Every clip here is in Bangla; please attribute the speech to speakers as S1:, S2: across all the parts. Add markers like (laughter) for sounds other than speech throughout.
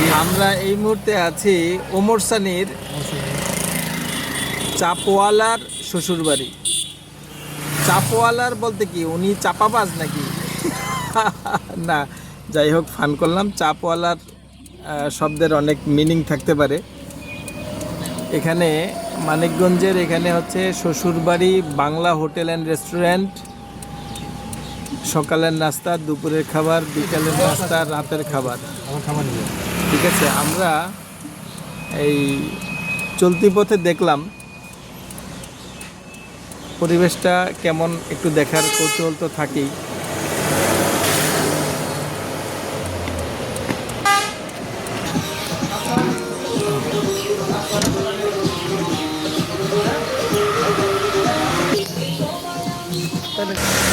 S1: আমরা এই মুহূর্তে আছি ওমর সানির চাপওয়ালার শ্বশুরবাড়ি। চাপওয়ালার বলতে কি, উনি চাপাবাজ নাকি? (laughs) না, যাই হোক, ফান করলাম। চাপওয়ালার শব্দের অনেক মিনিং থাকতে পারে। এখানে মানিকগঞ্জের এখানে হচ্ছে শ্বশুরবাড়ি বাংলা হোটেল অ্যান্ড রেস্টুরেন্ট সকালের নাস্তা, দুপুরের খাবার, বিকালের নাস্তা, রাতের খাবার। ঠিক আছে, আমরা এই চলতি পথে দেখলাম পরিবেশটা কেমন, একটু দেখার কৌতূহল তো থাকেই। এক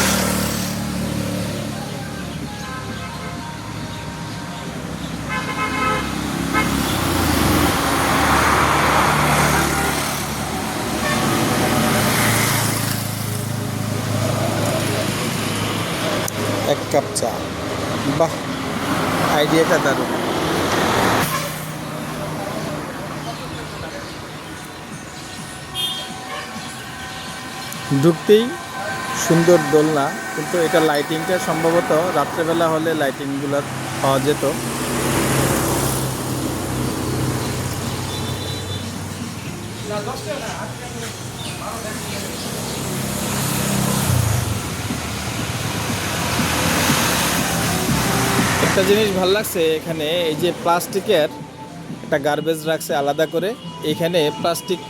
S1: কাপ চা। বাহ, আইডিয়াটা দারুণ। ঢুকতেই সুন্দর দোলনা, কিন্তু এটা লাইটিংটা সম্ভবত রাত্রেবেলা হলে লাইটিংগুলো পাওয়া যেত। একটা জিনিস ভালো লাগছে এখানে, এই যে প্লাস্টিকের একটা গার্বেজ রাখছে আলাদা করে, এখানে প্লাস্টিক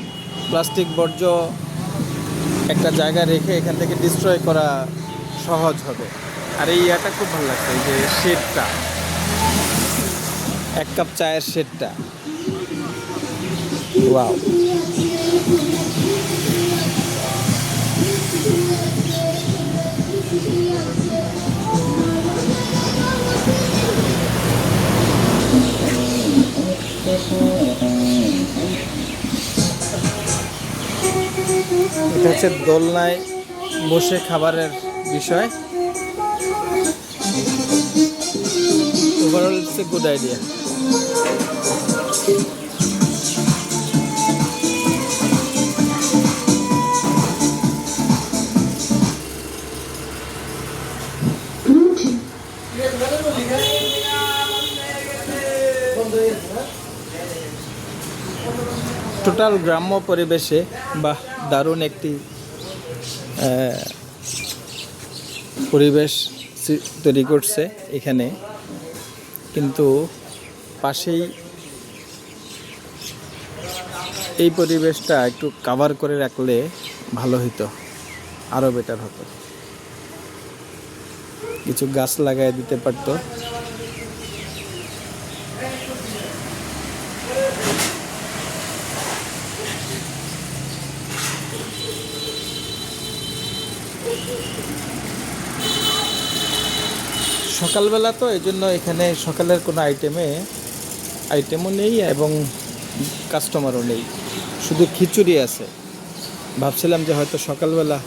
S1: প্লাস্টিক বর্জ্য একটা জায়গা রেখে এখান থেকে ডিস্ট্রয় করা সহজ হবে। আর এই ইয়াটা খুব ভালো লাগছে, এই যে শেডটা এক কাপ চায়ের শেডটা ওয়াও এটা হচ্ছে দোলনায় বসে খাবারের বিষয়। Overall it's a good idea total গ্রাম্য পরিবেশে বা দারুণ একটি পরিবেশ তৈরি করছে এখানে। কিন্তু পাশেই এই পরিবেশটা একটু কাভার করে রাখলে ভালো হতো আরও বেটার হতো। কিছু গাছ লাগাই দিতে পারতো। সকালবেলা তো এই জন্য এখানে সকালের কোনো আইটেমে আইটেমও নেই এবং কাস্টমারও নেই। শুধু খিচুড়ি আছে। ভাবছিলাম যে হয়তো সকালবেলা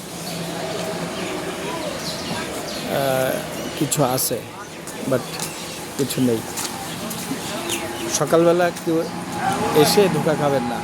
S1: কিছু আছে বাট কিছু নেই। সকালবেলা কেউ এসে ধোকা খাবেন না।